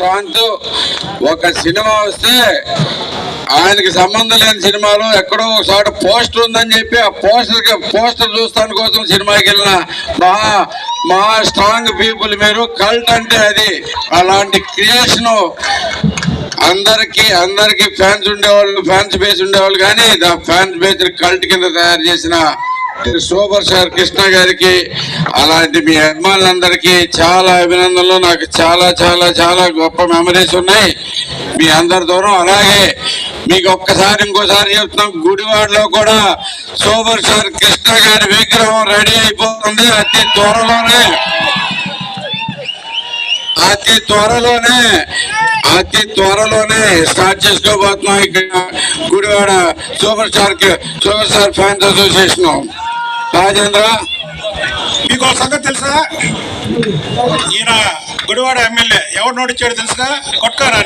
స్ట్రాంగ్తో ఒక సినిమా వస్తే ఆయనకి సంబంధం లేని సినిమాలు ఎక్కడో ఒక పోస్టర్ ఉందని చెప్పి ఆ పోస్టర్కి పోస్టర్ చూస్తాను కోసం సినిమాకి వెళ్ళిన మా మా స్ట్రాంగ్ పీపుల్ మీరు. కల్ట్ అంటే అది. అలాంటి క్రియేషన్ అందరికి అందరికి ఫ్యాన్స్ ఉండేవాళ్ళు ఫ్యాన్స్ బేస్ ఉండేవాళ్ళు కానీ ఫ్యాన్స్ బేస్ కల్ట్ కింద తయారు చేసిన సూపర్ స్టార్ కృష్ణ గారికి అలాంటి మీ అభిమానులందరికీ చాలా అభినందనలు. నాకు చాలా చాలా చాలా గొప్ప మెమరీస్ ఉన్నాయి. మీ అందరి దూరం. అలాగే మీకు ఒక్కసారి ఇంకోసారి చెప్తున్నాం గుడివాడలో కూడా సూపర్ స్టార్ కృష్ణ గారి విగ్రహం రెడీ అయిపోతుంది అతి త్వరలోనే. అతి త్వరలోనే అతి త్వరలోనే స్టార్ట్ చేసుకోబోతున్నాం ఇక్కడ Gudivada super star super star fans association. Rajendra మీకు ఒక సంగతి తెలుసా? ఈయన గుడివాడ ఎమ్మెల్యే ఎవరు నోటిచ్చాడు తెలుసా కొట్కారా